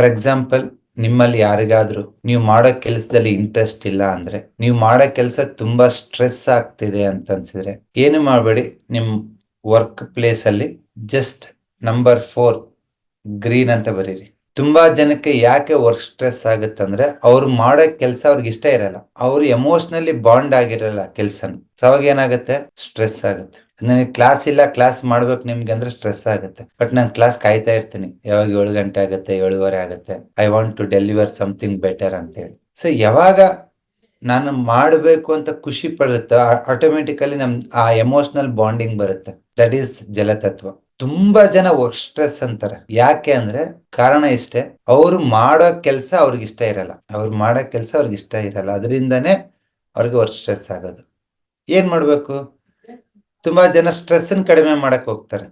For example ನಿಮ್ಮಲ್ಲಿ ಯಾರಿಗಾದ್ರೂ ನೀವು ಮಾಡೋ ಕೆಲಸದಲ್ಲಿ ಇಂಟ್ರೆಸ್ಟ್ ಇಲ್ಲ ಅಂದ್ರೆ, ನೀವು ಮಾಡೋ ಕೆಲಸ ತುಂಬಾ ಸ್ಟ್ರೆಸ್ ಆಗ್ತಿದೆ ಅಂತ ಅನ್ಸಿದ್ರೆ, ಏನು ಮಾಡಬೇಡಿ? ನಿಮ್ ವರ್ಕ್ ಪ್ಲೇಸ್ ಅಲ್ಲಿ ಜಸ್ಟ್ ನಂಬರ್ ಫೋರ್ ಗ್ರೀನ್ ಅಂತ ಬರೀರಿ. ತುಂಬಾ ಜನಕ್ಕೆ ಯಾಕೆ ವರ್ಕ್ ಸ್ಟ್ರೆಸ್ ಆಗುತ್ತೆ ಅಂದ್ರೆ ಅವ್ರು ಮಾಡೋ ಕೆಲಸ ಅವ್ರಿಗೆ ಇಷ್ಟ ಇರಲ್ಲ. ಅವ್ರು ಎಮೋಷನಲಿ ಬಾಂಡ್ ಆಗಿರಲ್ಲ ಕೆಲಸನ. ಸೊ ಅವಾಗ ಏನಾಗುತ್ತೆ? ಸ್ಟ್ರೆಸ್ ಆಗುತ್ತೆ. ನನಗೆ ಕ್ಲಾಸ್ ಇಲ್ಲ ಕ್ಲಾಸ್ ಮಾಡ್ಬೇಕು ನಿಮ್ಗೆ ಅಂದ್ರೆ ಸ್ಟ್ರೆಸ್ ಆಗುತ್ತೆ. ಬಟ್ ನಾನು ಕ್ಲಾಸ್ ಕಾಯ್ತಾ ಇರ್ತೀನಿ. ಯಾವಾಗ ಏಳು ಗಂಟೆ ಆಗುತ್ತೆ, ಏಳುವರೆ ಆಗುತ್ತೆ. I want to deliver something better ಅಂತ ಹೇಳಿ. ಸೊ ಯಾವಾಗ ನಾನು ಮಾಡಬೇಕು ಅಂತ ಖುಷಿ ಪಡುತ್ತೋ ಆಟೋಮೆಟಿಕಲಿ ನಮ್, ಆ ಎಮೋಷನಲ್ ಬಾಂಡಿಂಗ್ ಬರುತ್ತೆ. ದಟ್ ಈಸ್ ಜಲತತ್ವ. ತುಂಬಾ ಜನ ವರ್ಕ್ ಸ್ಟ್ರೆಸ್ ಅಂತಾರೆ. ಯಾಕೆ ಅಂದ್ರೆ ಕಾರಣ ಇಷ್ಟೇ, ಅವ್ರು ಮಾಡೋ ಕೆಲಸ ಅವ್ರಿಗೆ ಇಷ್ಟ ಇರಲ್ಲ. ಅವ್ರು ಮಾಡೋ ಕೆಲಸ ಅವ್ರಿಗೆ ಇಷ್ಟ ಇರಲ್ಲ. ಅದರಿಂದನೇ ಅವ್ರಿಗೆ ವರ್ಕ್ ಸ್ಟ್ರೆಸ್ ಆಗೋದು. ಏನ್ ಮಾಡ್ಬೇಕು? ತುಂಬಾ ಜನ ಸ್ಟ್ರೆಸ್ ಕಡಿಮೆ ಮಾಡಕ್ ಹೋಗ್ತಾರೆ.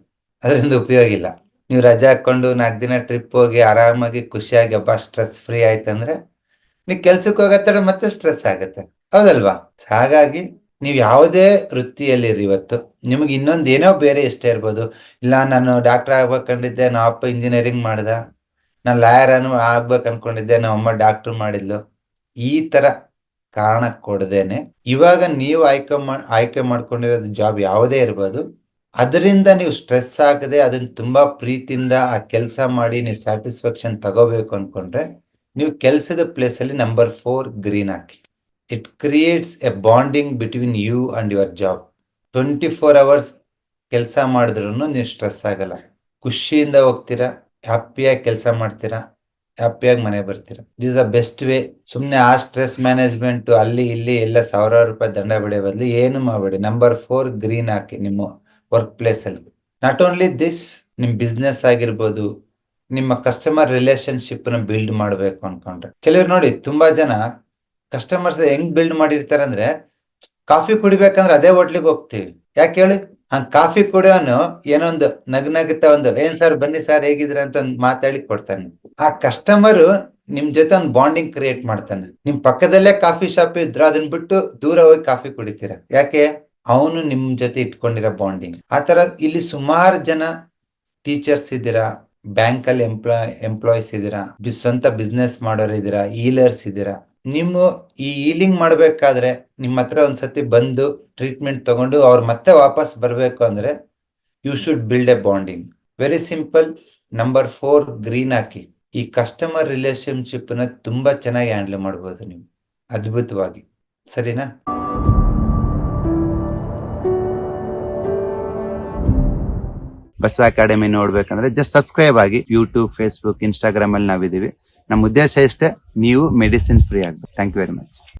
ಅದರಿಂದ ಉಪಯೋಗ ಇಲ್ಲ. ನೀವು ರಜೆ ಹಾಕೊಂಡು ನಾಲ್ಕು ದಿನ ಟ್ರಿಪ್ ಹೋಗಿ ಆರಾಮಾಗಿ ಖುಷಿಯಾಗಿ ಹಬ್ಬ ಸ್ಟ್ರೆಸ್ ಫ್ರೀ ಆಯ್ತಂದ್ರೆ, ನೀವು ಕೆಲ್ಸಕ್ಕೆ ಹೋಗತ್ತಡ ಮತ್ತೆ ಸ್ಟ್ರೆಸ್ ಆಗುತ್ತೆ. ಹೌದಲ್ವಾ? ಹಾಗಾಗಿ ನೀವು ಯಾವುದೇ ವೃತ್ತಿಯಲ್ಲಿರಿ ಇವತ್ತು, ನಿಮಗೆ ಇನ್ನೊಂದು ಏನೋ ಬೇರೆ ಇಷ್ಟ ಇರ್ಬೋದು. ಇಲ್ಲ, ನಾನು ಡಾಕ್ಟರ್ ಆಗ್ಬೇಕಂಡಿದ್ದೆ ನಮ್ಮ ಅಪ್ಪ ಇಂಜಿನಿಯರಿಂಗ್ ಮಾಡ್ದೆ ನಾನು ಲಾಯರ್ ಅನ್ನು ಆಗ್ಬೇಕು ಅನ್ಕೊಂಡಿದ್ದೆ ನಮ್ಮ ಅಮ್ಮ ಡಾಕ್ಟರ್ ಮಾಡಿದ್ಲು. ಈ ತರ ಕಾರಣ ಕೊಡದೇನೆ. ಇವಾಗ ನೀವು ಆಯ್ಕೆ ಮಾ, ಆಯ್ಕೆ ಮಾಡ್ಕೊಂಡಿರೋದು ಜಾಬ್ ಯಾವುದೇ ಇರ್ಬೋದು. ಅದರಿಂದ ನೀವು ಸ್ಟ್ರೆಸ್ ಆಗದೆ, ಅದನ್ನ ತುಂಬಾ ಪ್ರೀತಿಯಿಂದ ಆ ಕೆಲಸ ಮಾಡಿ ನೀವು ಸ್ಯಾಟಿಸ್ಫ್ಯಾಕ್ಷನ್ ತಗೋಬೇಕು ಅನ್ಕೊಂಡ್ರೆ, ನೀವು ಕೆಲಸದ ಪ್ಲೇಸ್ ಅಲ್ಲಿ ನಂಬರ್ ಫೋರ್ ಗ್ರೀನ್ ಹಾಕಿ. It creates a bonding between you and your job twenty four hours ಕೆಲಸ ಮಾಡಿದ್ರೂ ನೀವು ಸ್ಟ್ರೆಸ್ ಆಗಲ್ಲ. ಖುಷಿಯಿಂದ ಹೋಗ್ತೀರಾ, ಹ್ಯಾಪಿಯಾಗಿ ಕೆಲಸ ಮಾಡ್ತೀರಾ, ಹ್ಯಾಪಿಯಾಗಿ ಮನೆ ಬರ್ತೀರಾ. ದಿಸ್ ಅ ಬೆಸ್ಟ್ ವೇ ಸುಮ್ಮನೆ ಆ ಸ್ಟ್ರೆಸ್ ಮ್ಯಾನೇಜ್ಮೆಂಟ್ ಅಲ್ಲಿ ಇಲ್ಲಿ ಎಲ್ಲ ಸಾವಿರಾರು ರೂಪಾಯಿ ದಂಡ ಬೆಳೆ ಬದಲು ಏನು ಮಾಡಬೇಡಿ. ನಂಬರ್ ಫೋರ್ ಗ್ರೀನ್ ಹಾಕಿ ನಿಮ್ಮ ವರ್ಕ್ ಪ್ಲೇಸ್ ಅಲ್ಲಿ. ನಾಟ್ ಓನ್ಲಿ ದಿಸ್ ನಿಮ್ ಬಿಸ್ನೆಸ್ ಆಗಿರ್ಬೋದು, ನಿಮ್ಮ ಕಸ್ಟಮರ್ ರಿಲೇಶನ್ಶಿಪ್ನ ಬಿಲ್ಡ್ ಮಾಡಬೇಕು ಅನ್ಕೊಂಡ್ರೆ. ಕೆಲವ್ರು ನೋಡಿ, ತುಂಬಾ ಜನ ಕಸ್ಟಮರ್ಸ್ ಹೆಂಗ್ ಬಿಲ್ಡ್ ಮಾಡಿರ್ತಾರೆ ಅಂದ್ರೆ ಕಾಫಿ ಕುಡಿಬೇಕಂದ್ರೆ ಅದೇ ಹೋಟ್ಲಿಗೆ ಹೋಗ್ತೀವಿ. ಯಾಕೆ ಹೇಳಿ? ಆ ಕಾಫಿ ಕುಡಿಯೋನು ಏನೊಂದು ನಗ್ ನಗುತ್ತಾ ಒಂದು, ಏನ್ ಸರ್, ಬನ್ನಿ ಸರ್ ಹೇಗಿದ್ರೆ ಅಂತ ಮಾತಾಡಿ ಕೊಡ್ತಾನೆ. ಆ ಕಸ್ಟಮರ್ ನಿಮ್ ಜೊತೆ ಒಂದು ಬಾಂಡಿಂಗ್ ಕ್ರಿಯೇಟ್ ಮಾಡ್ತಾನೆ. ನಿಮ್ ಪಕ್ಕದಲ್ಲೇ ಕಾಫಿ ಶಾಪ್ ಇದ್ರು ಅದನ್ನ ಬಿಟ್ಟು ದೂರ ಹೋಗಿ ಕಾಫಿ ಕುಡಿತೀರ? ಯಾಕೆ? ಅವನು ನಿಮ್ ಜೊತೆ ಇಟ್ಕೊಂಡಿರೋ ಬಾಂಡಿಂಗ್ ಆತರ ಇಲ್ಲಿ ಸುಮಾರು ಜನ ಟೀಚರ್ಸ್ ಇದ್ದೀರಾ ಬ್ಯಾಂಕ್ ಅಲ್ಲಿ ಎಂಪ್ಲಾಯ್ ಎಂಪ್ಲಾಯೀಸ್ ಇದ್ದೀರಾ ಸ್ವಂತ ಬಿಸ್ನೆಸ್ ಮಾಡೋರು ಇದ್ದೀರಾ ಈಲರ್ಸ್ ಇದ್ದೀರಾ. ನಿಮ್ಮ ಈ ಈಲಿಂಗ್ ಮಾಡಬೇಕಾದ್ರೆ ನಿಮ್ಮ ಹತ್ರ ಒಂದ್ಸತಿ ಬಂದು ಟ್ರೀಟ್ಮೆಂಟ್ ತಗೊಂಡು ಅವ್ರು ಮತ್ತೆ ವಾಪಸ್ ಬರಬೇಕು ಅಂದ್ರೆ you should build a bonding very simple number four green ಹಾಕಿ. ಈ ಕಸ್ಟಮರ್ ರಿಲೇಶನ್ಶಿಪ್ನ ತುಂಬಾ ಚೆನ್ನಾಗಿ ಹ್ಯಾಂಡಲ್ ಮಾಡ್ಬೋದು ನೀವು. ಅದ್ಭುತವಾಗಿ. ಸರಿನಾ? ಬಸವ ಅಕಾಡೆಮಿ ನೋಡ್ಬೇಕಂದ್ರೆ ಜಸ್ಟ್ ಸಬ್ಸ್ಕ್ರೈಬ್ ಆಗಿ ಯೂಟ್ಯೂಬ್ ಫೇಸ್ಬುಕ್ ಇನ್ಸ್ಟಾಗ್ರಾಮ್ ಅಲ್ಲಿ ನಾವಿದೀವಿ ನಮ್ಮ ಉದ್ದೇಶ ಇಷ್ಟೇ ನೀವು ಮೆಡಿಸಿನ್ ಫ್ರೀ ಆಗ್ಬೇಕು. Thank you very much